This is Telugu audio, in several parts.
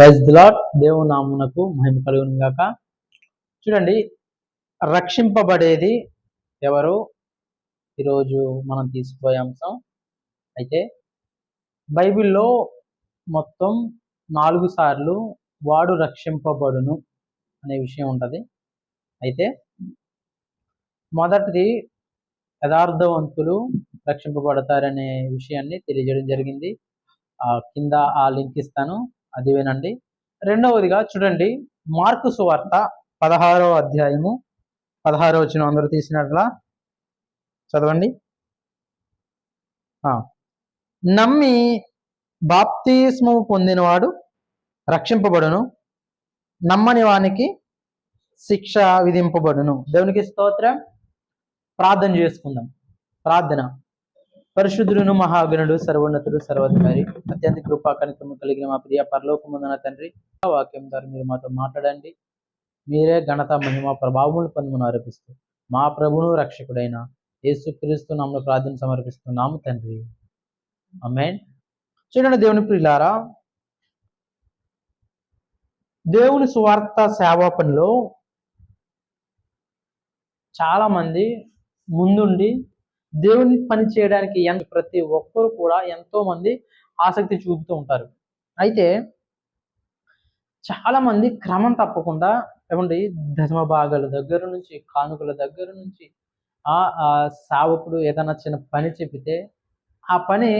ప్రైజ్ దిలాట్ దేవు నామునకు మహిమ కలుగును గాక. చూడండి రక్షింపబడేది ఎవరు? ఈరోజు మనం తీసుకుపోయే అంశం. అయితే బైబిల్లో మొత్తం నాలుగు సార్లు వాడు రక్షింపబడును అనే విషయం ఉంటుంది. అయితే మొదటిది యథార్థవంతులు రక్షింపబడతారనే విషయాన్ని తెలియజేయడం జరిగింది. ఆ కింద ఆ లింక్ ఇస్తాను. అది వినండి రెండవదిగా చూడండి మార్కు సువార్త పదహారో అధ్యాయము పదహారో వచ్చిన అందరూ తీసినట్లా? చదవండి. నమ్మి బాప్తిస్మము పొందినవాడు రక్షింపబడును నమ్మని వానికి శిక్ష విధింపబడును. దేవునికి స్తోత్రం. ప్రార్థన చేసుకుందాం. ప్రార్థన. పరిశుద్ధులను మహాగణుడు సర్వోన్నతుడు సర్వాధికారి అత్యంత కృపా కనికము కలిగిన మా ప్రియ పరలోకముందన తండ్రి ఆ వాక్యం ద్వారా మీరు మాతో మాట్లాడండి. మీరే ఘనత మహిమ ప్రభావములు పొందమని ఆరోపిస్తూ మా ప్రభును రక్షకుడైన యేసుక్రీస్తు నామను ప్రార్థన సమర్పిస్తున్నాము తండ్రి. ఆమేన్. చూడండి దేవుని ప్రియులారా దేవుని సువార్త సేవా పనిలో చాలా మంది ముందుండి దేవుని పని చేయడానికి ఎంత ప్రతి ఒక్కరు కూడా ఎంతో మంది ఆసక్తి చూపుతూ ఉంటారు. అయితే చాలా మంది క్రమం తప్పకుండా ఏమండి దశమ భాగాల దగ్గర నుంచి కానుకల దగ్గర నుంచి ఆ ఆ సావకుడు ఏదైనా చిన్న పని చెబితే ఆ పని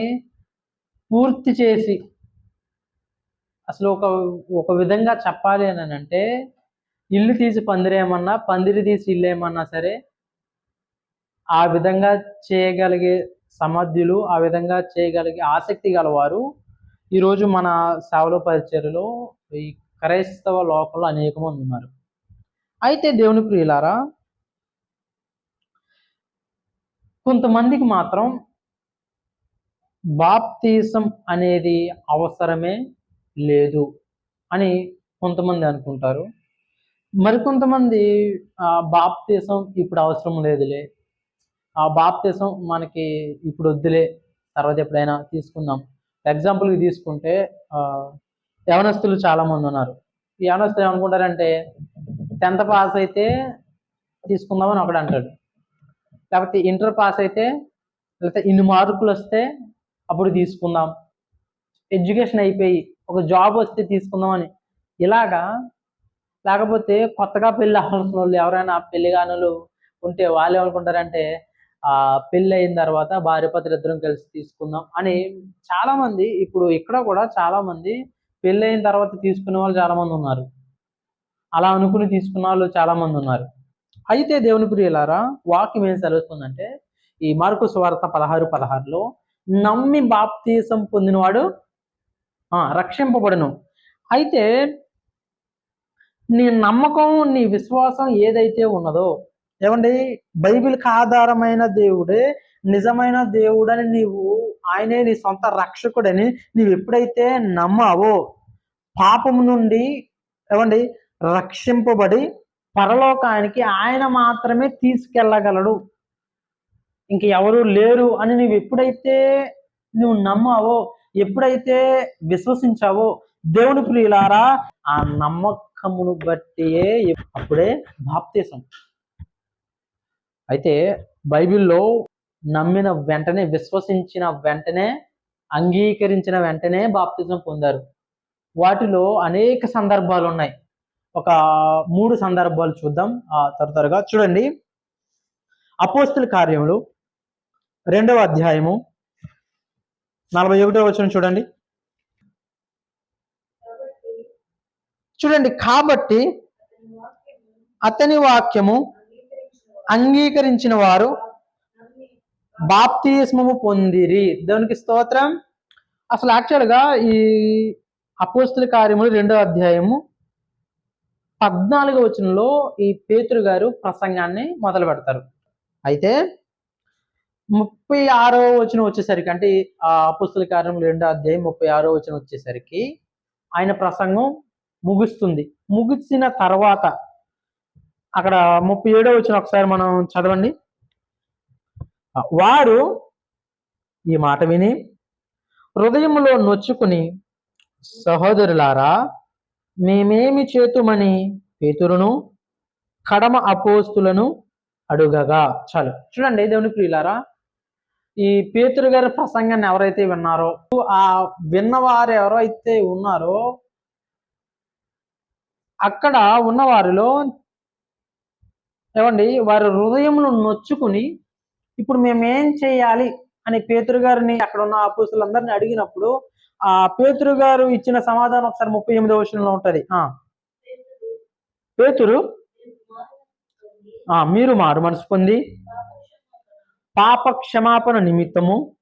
పూర్తి చేసి అసలు ఒక ఒక విధంగా చెప్పాలి అని అంటే ఇల్లు తీసి పందిరేమన్నా పందిరి తీసి ఇల్లు ఏమన్నా సరే ఆ విధంగా చేయగలిగే సమర్థ్యులు ఆ విధంగా చేయగలిగే ఆసక్తి గలవారు ఈరోజు మన సేవలో పరిచర్యలో ఈ క్రైస్తవ లోకంలో అనేక మంది ఉన్నారు. అయితే దేవుని ప్రియులారా కొంతమందికి మాత్రం బాప్తీసం అనేది అవసరమే లేదు అని కొంతమంది అనుకుంటారు. మరికొంతమంది బాప్తీసం ఇప్పుడు అవసరం లేదులే ఆ బాప్తిసం మనకి ఇప్పుడు వద్దులే తర్వాత ఎప్పుడైనా తీసుకుందాం. ఎగ్జాంపుల్కి తీసుకుంటే యవనస్తులు చాలామంది ఉన్నారు. యవనస్తులు ఏమనుకుంటారంటే టెన్త్ పాస్ అయితే తీసుకుందామని ఒకడు అంటాడు. లేకపోతే ఇంటర్ పాస్ అయితే లేకపోతే ఇన్ని మార్కులు వస్తే అప్పుడు తీసుకుందాం. ఎడ్యుకేషన్ అయిపోయి ఒక జాబ్ వస్తే తీసుకుందామని ఇలాగా లేకపోతే కొత్తగా పెళ్ళి అవ్వాల్సిన వాళ్ళు ఎవరైనా పెళ్ళి కానులు ఉంటే వాళ్ళు ఏమనుకుంటారంటే ఆ పెళ్ళి అయిన తర్వాత భార్య ఇద్దరం కలిసి తీసుకుందాం అని చాలా మంది ఇప్పుడు ఇక్కడ కూడా చాలా మంది పెళ్ళి అయిన తర్వాత తీసుకునే వాళ్ళు చాలా మంది ఉన్నారు. అలా అనుకుని తీసుకున్న వాళ్ళు చాలా మంది ఉన్నారు. అయితే దేవుని ప్రియులారా వాక్యం ఏం సెలవుస్తుందంటే ఈ మార్కు స్వార్థ పదహారు పదహారులో నమ్మి బాప్తీసం పొందినవాడు ఆ, రక్షింపబడును. అయితే నీ నమ్మకం నీ విశ్వాసం ఏదైతే ఉన్నదో ఏమండి? బైబిల్కి ఆధారమైన దేవుడే నిజమైన దేవుడని నీవు ఆయనే నీ సొంత రక్షకుడని నీవు ఎప్పుడైతే నమ్మావో పాపము నుండి ఏమండి? రక్షింపబడి పరలోకానికి ఆయన మాత్రమే తీసుకెళ్ళగలడు. ఇంక ఎవరు లేరు అని నువ్వు ఎప్పుడైతే నువ్వు నమ్మావో ఎప్పుడైతే విశ్వసించావో దేవుని ప్రియులారా ఆ నమ్మకమును బట్టియే అప్పుడే బాప్తీసం. అయితే బైబిల్లో నమ్మిన వెంటనే విశ్వసించిన వెంటనే అంగీకరించిన వెంటనే బాప్తిజం పొందారు. వాటిలో అనేక సందర్భాలు ఉన్నాయి. ఒక మూడు సందర్భాలు చూద్దాం. ఆ చూడండి. అపోస్తుల కార్యములు రెండవ అధ్యాయము నలభై ఒకటో వచ్చిన చూడండి. చూడండి కాబట్టి అతని వాక్యము అంగీకరించిన వారు బాప్తిస్మము పొందిరి. దేవునికి స్తోత్రం. అసలు యాక్చువల్గా ఈ అపోస్తుల కార్యములు రెండో అధ్యాయము పద్నాలుగో వచనంలో ఈ పేతురు గారు ప్రసంగాన్ని మొదలు పెడతారు. అయితే ముప్పై ఆరో వచనం వచ్చేసరికి అంటే ఆ అపుస్తుల కార్యములు రెండో అధ్యాయం ముప్పై ఆరో వచనం వచ్చేసరికి ఆయన ప్రసంగం ముగుస్తుంది. ముగిసిన తర్వాత అక్కడ ముప్పై ఏడో వచ్చిన ఒకసారి మనం చదవండి. వారు ఈ మాట విని హృదయంలో నొచ్చుకుని సహోదరులారా మేమేమి చేతుమని పేతురును కడమ అపోస్తులను అడుగగా? చాలు. చూడండి దేవుని ప్రియులారా ఈ పేతురు గారి ప్రసంగాన్ని ఎవరైతే విన్నారో ఆ విన్నవారు ఎవరైతే ఉన్నారో అక్కడ ఉన్నవారిలో ఏమండి? వారి హృదయమును నొచ్చుకుని ఇప్పుడు మేము ఏం చేయాలి? అని పేతురు గారిని అక్కడ ఉన్న అపోస్తులందరిని అడిగినప్పుడు ఆ పేతురు గారు ఇచ్చిన సమాధానం ఒకసారి ముప్పై ఎనిమిది విషయంలో ఉంటది. ఆ. పేతురు? ఆ మీరు మారు మనసు పొంది. పాప క్షమాపణ నిమిత్తము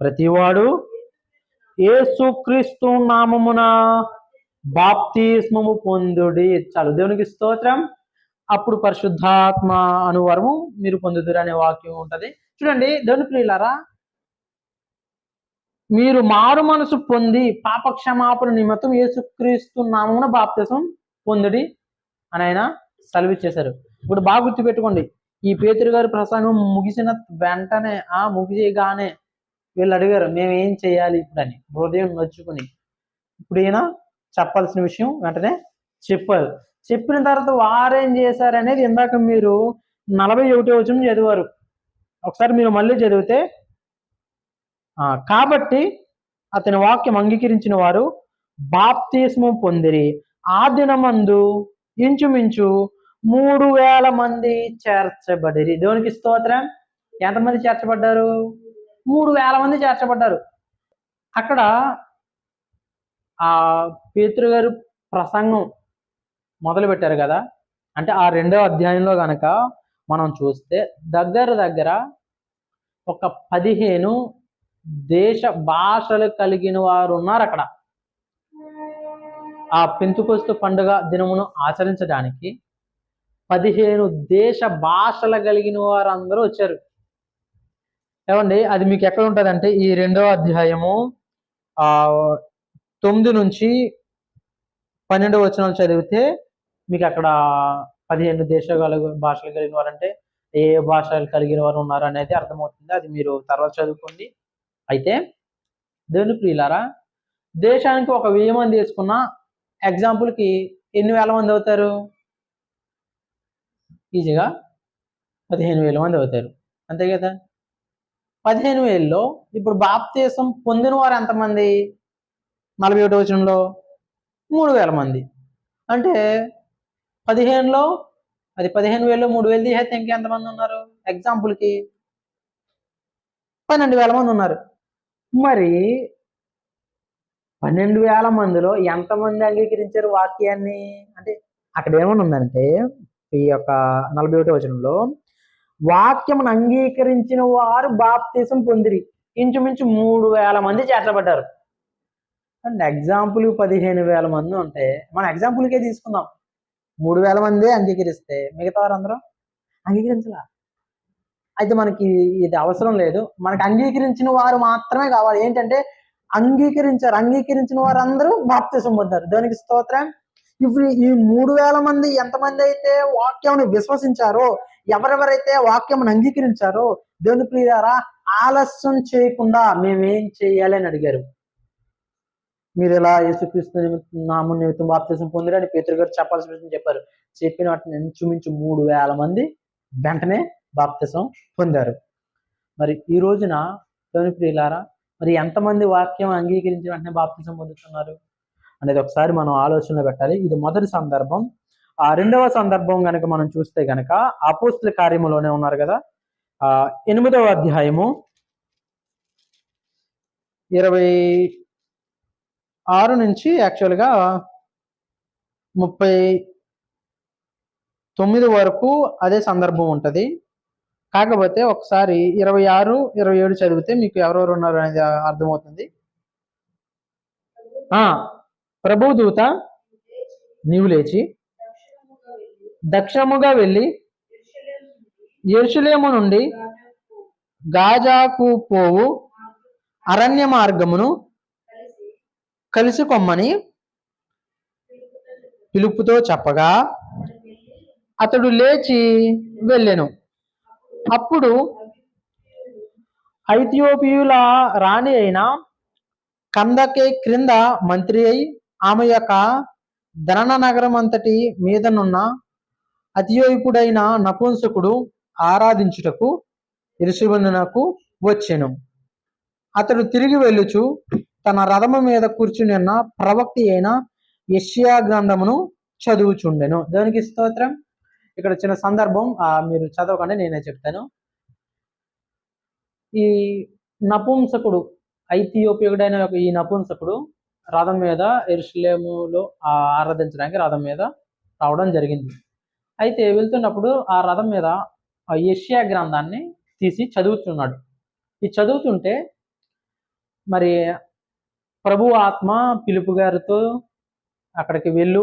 ప్రతివాడు ఏసుక్రీస్తు నామమున బాప్తిస్మము పొందుడి. చాలు దేవునికి స్తోత్రం. అప్పుడు పరిశుద్ధాత్మ అనువరము మీరు పొందుదురు అనే వాక్యం ఉంటుంది. చూడండి దేవుని ప్రియులారా మీరు మారు మనసు పొంది పాప క్షమాపణ నిమిత్తం యేసుక్రీస్తు నామమున బాప్తిసం పొందుడి అని ఆయన సెలవిచ్చేశారు ఇప్పుడు బాగా గుర్తుపెట్టుకోండి ఈ పేతురు గారి ప్రసంగం ముగిసిన వెంటనే ఆ ముగియగానే వీళ్ళు అడిగారు మేము ఏం చేయాలి ఇప్పుడు అని హృదయం నొచ్చుకుని. ఇప్పుడు ఈయన చెప్పాల్సిన విషయం వెంటనే చెప్పారు. చెప్పిన తర్వాత వారేం చేశారు అనేది ఇందాక మీరు నలభై ఒకటి వచ్చిన చదివారు. ఒకసారి మీరు మళ్ళీ చదివితే కాబట్టి అతని వాక్యం అంగీకరించిన వారు బాప్తీస్మం పొందిరి. ఆ దినమందు ఇంచుమించు మూడు వేల మంది చేర్చబడిరి. దేవునికి స్తోత్రం? ఎంతమంది చేర్చబడ్డారు? మూడు వేల మంది చేర్చబడ్డారు. అక్కడ ఆ పేతృగారు ప్రసంగం మొదలు పెట్టారు కదా? అంటే ఆ రెండో అధ్యాయంలో కనుక మనం చూస్తే దగ్గర దగ్గర ఒక పదిహేను దేశ భాషలు కలిగిన వారు ఉన్నారు అక్కడ. ఆ పెంతుకొస్తు పండుగ దినమును ఆచరించడానికి పదిహేను దేశ భాషలు కలిగిన వారు అందరూ వచ్చారు. ఏమండి అది మీకు ఎక్కడ ఉంటుందంటే ఈ రెండవ అధ్యాయము ఆ తొమ్మిది నుంచి పన్నెండు వచనాలు చదివితే మీకు అక్కడ పదిహేను దేశాలు భాషలు కలిగిన వారు అంటే ఏ భాషలు కలిగిన వారు ఉన్నారు అనేది అర్థమవుతుంది. అది మీరు తర్వాత చదువుకోండి. అయితే దేవుని ప్రియులారా దేశానికి ఒక వెయ్యి మంది తీసుకున్న ఎగ్జాంపుల్కి ఎన్ని వేల మంది అవుతారు? ఈజీగా పదిహేను వేల మంది అవుతారు. అంతే కదా? పదిహేను వేలలో ఇప్పుడు బాప్తీసం పొందిన వారు ఎంతమంది? నలభై ఒకటి వచనంలో మూడు వేల మంది. అంటే పదిహేనులో అది పదిహేను వేలు మూడు వేలు తీసేస్తే ఇంకెంతమంది ఉన్నారు? ఎగ్జాంపుల్కి పన్నెండు వేల మంది ఉన్నారు. మరి పన్నెండు వేల మందిలో ఎంతమంది అంగీకరించారు వాక్యాన్ని? అంటే అక్కడ ఏమని ఉందంటే ఈ యొక్క నలభై ఒకటి వచనంలో వాక్యమును అంగీకరించిన వారు బాప్తీసం పొందిరి. ఇంచుమించు మూడు వేల మంది చేర్చబడ్డారు. అండ్ ఎగ్జాంపుల్ పదిహేను వేల మంది ఉంటే మన ఎగ్జాంపుల్కే తీసుకుందాం. మూడు వేల మందే అంగీకరిస్తే మిగతా వారందరూ అంగీకరించలా? అయితే మనకి ఇది అవసరం లేదు. మనకి అంగీకరించిన వారు మాత్రమే కావాలి. ఏంటంటే అంగీకరించారు. అంగీకరించిన వారందరూ బాప్తిసం పొందారు. దానికి స్తోత్రం? ఇప్పుడు ఈ మూడు వేల మంది ఎంతమంది అయితే వాక్యంని విశ్వసించారో ఎవరెవరైతే వాక్యం అంగీకరించారో దేవుని ప్రియారా ఆలస్యం చేయకుండా మేమేం చేయాలి అని అడిగారు. మీరు ఎలా యేసుక్రీస్తు నామం నిమిత్తం బాప్తిసం పొందిరు అని పేతురు గారు చెప్పాల్సిన విషయం చెప్పారు. చెప్పిన వాటిని ఇంచుమించు మూడు వేల మంది వెంటనే బాప్తిసం పొందారు. మరి ఈ రోజున దేవుని ప్రియులారా మరి ఎంతమంది వాక్యం అంగీకరించి వెంటనే బాప్తిసం పొందుతున్నారు అనేది ఒకసారి మనం ఆలోచనలో పెట్టాలి. ఇది మొదటి సందర్భం. ఆ రెండవ సందర్భం కనుక మనం చూస్తే గనక అపోస్తుల కార్యములోనే ఉన్నారు కదా. ఆ ఎనిమిదవ అధ్యాయము. ఇరవై ఆరు నుంచి యాక్చువల్గా ముప్పై తొమ్మిది వరకు అదే సందర్భం ఉంటుంది. కాకపోతే ఒకసారి ఇరవై ఆరు ఇరవై ఏడు చదివితే మీకు ఎవరెవరు ఉన్నారు అనేది అర్థమవుతుంది. ఆ ప్రభు దూత నీవు లేచి దక్షిణముగా వెళ్ళి ఎరుషులేము నుండి గాజాకు పోవు అరణ్య మార్గమును కలిసి కొమ్మని పిలుపుతో చెప్పగా అతడు లేచి వెళ్ళెను. అప్పుడు ఐథియోపియుల రాణి అయిన కందకే క్రింద మంత్రి అయి ఆమె యొక్క ధనన నగరం అంతటి మీదనున్న అతియోయికుడైన నపుంసకుడు ఆరాధించుటకు ఇరుసుబందునకు వచ్చెను. అతడు తిరిగి వెళ్ళుచు తన రథము మీద కూర్చుని ఉన్న ప్రవక్తి అయిన యష్యా గ్రంథమును చదువుచుండెను. దానికి స్తోత్రం? ఇక్కడ చిన్న సందర్భం మీరు చదవకండి నేనే చెప్తాను. ఈ నపుంసకుడు ఐథియోపియుడైన ఒక ఈ నపుంసకుడు రథం మీద ఎరుషులేములో ఆరాధించడానికి రథం మీద రావడం జరిగింది. అయితే వెళ్తున్నప్పుడు ఆ రథం మీద ఆ గ్రంథాన్ని తీసి చదువుతున్నాడు ఈ చదువుతుంటే మరి ప్రభు ఆత్మ పిలుపు గారితో అక్కడికి వెళ్ళు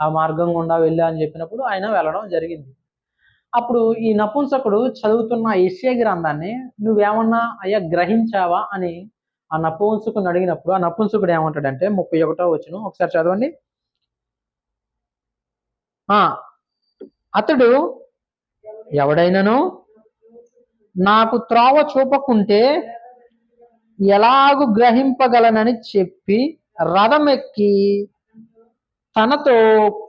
ఆ మార్గం గుండా వెళ్ళు అని చెప్పినప్పుడు ఆయన వెళ్ళడం జరిగింది. అప్పుడు ఈ నపుంసకుడు చదువుతున్న ఏషియా గ్రంథాన్ని నువ్వేమన్నా అయ్యా గ్రహించావా అని ఆ నపుంసకుని అడిగినప్పుడు ఆ నపుంసకుడు ఏమంటాడంటే ముప్పై ఒకటో వచ్చును ఒకసారి చదవండి. ఆ అతడు ఎవడైనను? నాకు త్రోవ చూపకుంటే ఎలాగు గ్రహింపగలనని చెప్పి రథం ఎక్కి తనతో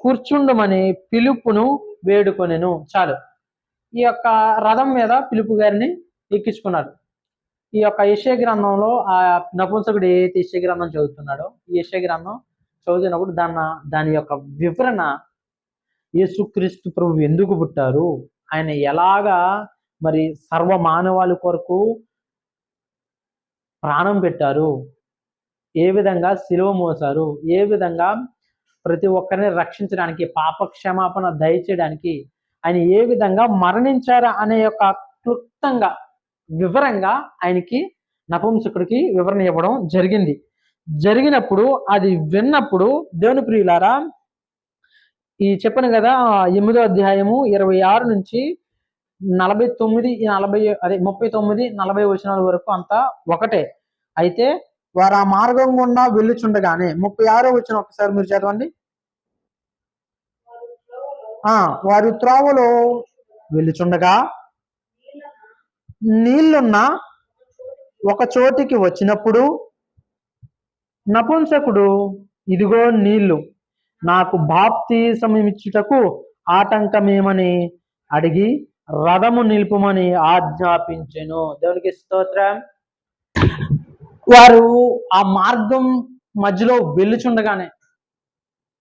కూర్చుండమని పిలుపును వేడుకొనెను. చాలు. ఈ యొక్క రథం మీద పిలుపు గారిని ఎక్కించుకున్నాడు. ఈ యొక్క యశ్య గ్రంథంలో ఆ నపుంసకుడు ఏదైతే యశ్య గ్రంథం చదువుతున్నాడో ఈ యశ్య గ్రంథం చదువుతున్నప్పుడు దాన్న దాని యొక్క వివరణ యేసుక్రీస్తు ప్రభు ఎందుకు పుట్టారు? ఆయన ఎలాగా మరి సర్వ మానవాళి కొరకు ప్రాణం పెట్టారు. ఏ విధంగా సిలువ మోసారు ఏ విధంగా ప్రతి ఒక్కరిని రక్షించడానికి పాప క్షమాపణ దయచేయడానికి ఆయన ఏ విధంగా మరణించారు అనే యొక్క క్లుప్తంగా వివరంగా ఆయనకి నపుంసకుడికి వివరణ ఇవ్వడం జరిగింది. జరిగినప్పుడు అది విన్నప్పుడు దేవుని ప్రియులారా ఈ చెప్పను కదా ఎనిమిదో అధ్యాయము ఇరవై ఆరు నుంచి నలభై తొమ్మిది నలభై అదే ముప్పై తొమ్మిది నలభై వచనాల వరకు అంతా ఒకటే. అయితే వారు ఆ మార్గం గుండా వెళ్ళుచుండగానే ముప్పై ఆరో వచ్చిన ఒకసారి మీరు చదవండి. ఆ వారు త్రోవలో వెళ్ళుచుండగా నీళ్ళున్న ఒక చోటికి వచ్చినప్పుడు నపుంసకుడు ఇదిగో నీళ్ళు నాకు బాప్తీసమిచ్చుటకు ఆటంకమేమని? అడిగి రథము నిలుపుమని ఆజ్ఞాపించెను. దేవునికి స్తోత్రం. వారు ఆ మార్గం మధ్యలో వెళ్ళుచుండగానే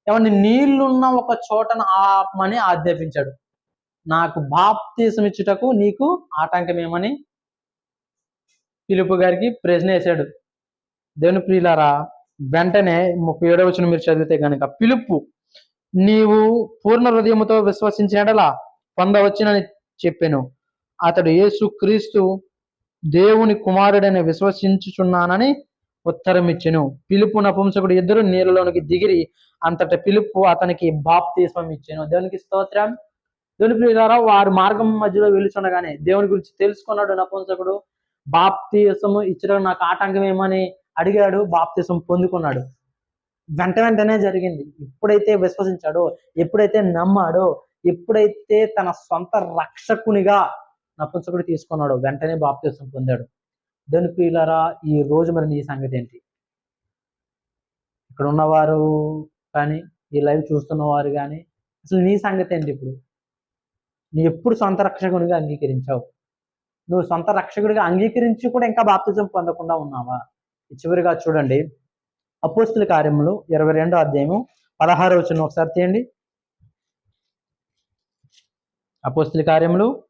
ఏమండి నీళ్ళున్న ఒక చోటను ఆపమని ఆజ్ఞాపించాడు. నాకు బాప్తీసం ఇచ్చుటకు నీకు ఆటంకమేమని పిలుపు గారికి ప్రశ్న వేశాడు. దేవుని ప్రియులారా వెంటనే ముప్పై ఏడవ వచ్చిన మీరు చదివితే గనుక పిలుపు నీవు పూర్ణ హృదయముతో విశ్వసించినడలా పొందవచ్చునని చెప్పాను. అతడు యేసు క్రీస్తు దేవుని కుమారుడని విశ్వసించుచున్నానని ఉత్తరమిచ్చెను. పిలుపు నపుంసకుడు ఇద్దరు నీళ్ళలోనికి దిగిరి అంతట పిలుపు అతనికి బాప్తీస్వం ఇచ్చాను దేవునికి స్తోత్రం. దేవుని ప్రియులారా వారు మార్గం మధ్యలో వెలుచుండగానే దేవుని గురించి తెలుసుకున్నాడు నపుంసకుడు. బాప్తీసము ఇచ్చడం నాకు ఆటంకం ఏమని అడిగాడు బాప్తీసం పొందుకున్నాడు. వెంట వెంటనే జరిగింది. ఎప్పుడైతే విశ్వసించాడో ఎప్పుడైతే నమ్మాడో ఎప్పుడైతే తన సొంత రక్షకునిగా నపుంసకుడు తీసుకున్నాడో వెంటనే బాప్తీసం పొందాడు. దాని ప్రియులారా ఈ రోజు మరి నీ సంగతి ఏంటి? ఇక్కడ ఉన్నవారు కానీ ఈ లైవ్ చూస్తున్న వారు కానీ అసలు నీ సంగతి ఏంటి ఇప్పుడు? నీ ఎప్పుడు సొంత రక్షకునిగా అంగీకరించావు? నువ్వు సొంత రక్షకుడిగా అంగీకరించి కూడా ఇంకా బాప్తిజం పొందకుండా ఉన్నావా? చివరిగా చూడండి. అపోస్తుల కార్యములు ఇరవై రెండో అధ్యాయము పదహారు వచ్చిన ఒకసారి తీయండి. అపోస్తుల కార్యములు.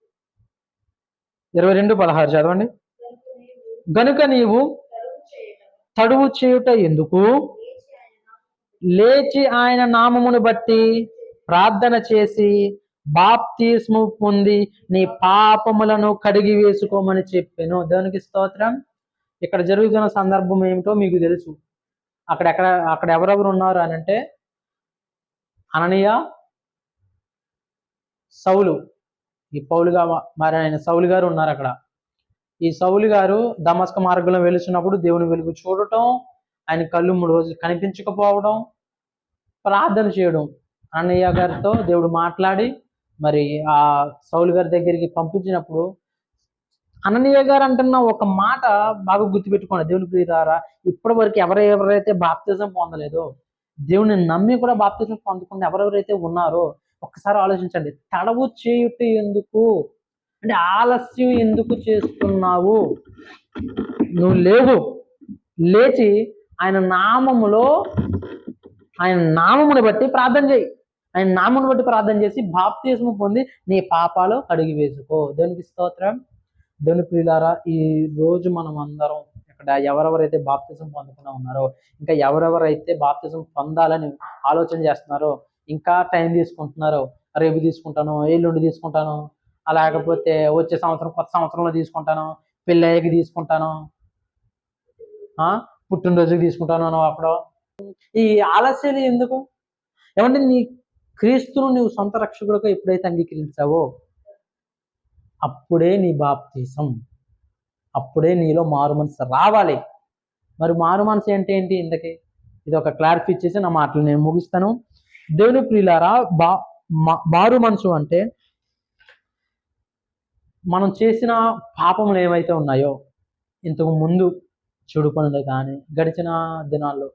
ఇరవై రెండు పదహారు చదవండి. గనుక నీవు తడువు చేయుట ఎందుకు? లేచి ఆయన నామమును బట్టి ప్రార్థన చేసి బాప్తీస్ము పొంది నీ పాపములను కడిగి వేసుకోమని చెప్పాను. దేవునికి స్తోత్రం. ఇక్కడ జరుగుతున్న సందర్భం ఏమిటో మీకు తెలుసు. అక్కడ ఎక్కడ అక్కడ ఎవరెవరు ఉన్నారు అని అంటే అననీయ సౌలు ఈ పౌలుగా మా- మరి ఆయన సౌలు గారు ఉన్నారు అక్కడ. ఈ సౌలు గారు దమస్క మార్గంలో వెలుచున్నప్పుడు దేవుని వెలుగు చూడటం ఆయన కళ్ళు మూడు రోజులు కనిపించకపోవడం ప్రార్థన చేయడం. అన్నయ్య గారితో దేవుడు మాట్లాడి మరి ఆ సౌలు గారి దగ్గరికి పంపించినప్పుడు అననీయ గారు అంటున్న ఒక మాట బాగా గుర్తుపెట్టుకోండి. దేవుని ప్రియులారా ఇప్పటి వరకు ఎవరెవరైతే బాప్తిజం పొందలేదో దేవుని నమ్మి కూడా బాప్తిజం పొందకుండా ఎవరెవరైతే ఉన్నారో ఒక్కసారి ఆలోచించండి. తడవు చేయుట ఎందుకు? అంటే ఆలస్యం ఎందుకు చేస్తున్నావు? నువ్వు లేవు. లేచి ఆయన నామములో ఆయన నామముని బట్టి ప్రార్థన చేయి. ఆయన నామముని బట్టి ప్రార్థన చేసి బాప్తిజము పొంది నీ పాపాలు కడిగి వేసుకో. దేవునికి స్తోత్రం. దేవుని ప్రియులారా ఈ రోజు మనం అందరం ఇక్కడ ఎవరెవరైతే బాప్తిజం పొందకుండా ఉన్నారో ఇంకా ఎవరెవరైతే బాప్తిజం పొందాలని ఆలోచన చేస్తున్నారో ఇంకా టైం తీసుకుంటున్నారు. రేపు తీసుకుంటాను ఎల్లుండి తీసుకుంటాను. లేకపోతే వచ్చే సంవత్సరం కొత్త సంవత్సరంలో తీసుకుంటాను. పెళ్ళయ్యకి తీసుకుంటాను. పుట్టినరోజుకి తీసుకుంటాను అని అప్పుడు. ఈ ఆలస్యాలు ఎందుకు? ఏమంటే నీ క్రీస్తును నువ్వు సొంత రక్షకుడుగా ఎప్పుడైతే అంగీకరించావో అప్పుడే నీ బాప్తీసం అప్పుడే నీలో మారు మనసు రావాలి. మరి మారు మనసు అంటే ఏంటి? ఇంతకి ఇది ఒక క్లారిఫై చేసి నా మాటలు నేను ముగిస్తాను. దేవుని ప్రియులారా బా మారు మనసు అంటే మనం చేసిన పాపములు ఏమైతే ఉన్నాయో ఇంతకు ముందు చెడు పనులు కానీ గడిచిన దినాల్లో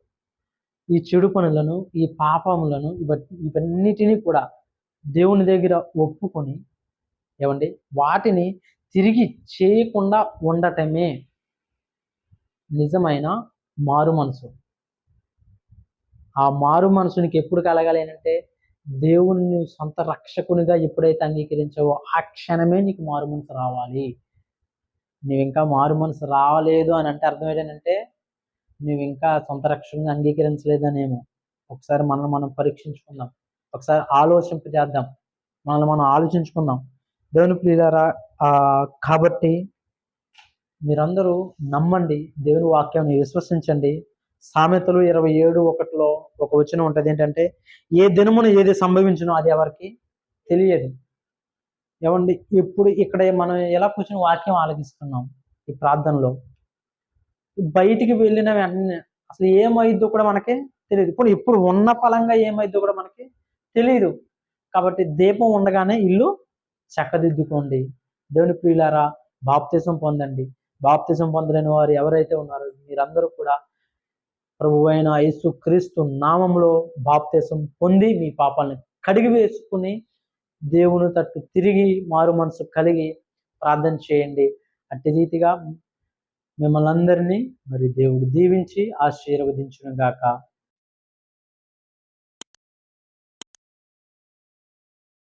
ఈ చెడు పనులను ఈ పాపములను ఇవన్నిటినీ కూడా దేవుని దగ్గర ఒప్పుకొని ఏమండి వాటిని తిరిగి చేయకుండా ఉండటమే నిజమైన మారు మనసు. ఆ మారు మనసునికి ఎప్పుడు కలగాలి అంటే దేవుని సొంత రక్షకునిగా ఎప్పుడైతే అంగీకరించావో ఆ క్షణమే నీకు మారు మనసు రావాలి. నువ్వు ఇంకా మారు మనసు రాలేదు అని అంటే అర్థం ఏంటంటే నువ్వు ఇంకా సొంత రక్షకుని అంగీకరించలేదనేమో. ఒకసారి మనల్ని మనం పరీక్షించుకుందాం. ఒకసారి ఆలోచింపజేద్దాం మనల్ని మనం ఆలోచించుకుందాం. దేవుని ప్రియులారా కాబట్టి మీరందరూ నమ్మండి దేవుని వాక్యాన్ని విశ్వసించండి. సామెతలు ఇరవై ఏడు ఒకటిలో ఒక వచనం ఉంటుంది ఏంటంటే ఏ దినమున ఏది సంభవించినో అది ఎవరికి తెలియదు. ఏమండి? ఇప్పుడు ఇక్కడ మనం ఎలా కూర్చొని వాక్యం ఆలకిస్తున్నాం ఈ ప్రార్థనలో? బయటికి వెళ్ళిన వెంటనే అసలు ఏమైద్దో కూడా మనకి తెలియదు. ఇప్పుడు ఇప్పుడు ఉన్న ఫలంగా ఏమైద్దో కూడా మనకి తెలియదు. కాబట్టి దీపం ఉండగానే ఇల్లు చక్కదిద్దుకోండి. దేవుని ప్రియులారా బాప్తిజం పొందండి. బాప్తిజం పొందలేని వారు ఎవరైతే ఉన్నారో మీరందరూ కూడా ప్రభు అయిన యేసు క్రీస్తు నామంలో బాప్తేశం పొంది మీ పాపాలను కడిగి వేసుకుని దేవుని తట్టు తిరిగి మారు మనసు కలిగి ప్రార్థన చేయండి. అట్టి రీతిగా మిమ్మల్ని అందరినీ మరి దేవుడు దీవించి ఆశీర్వదించును గాక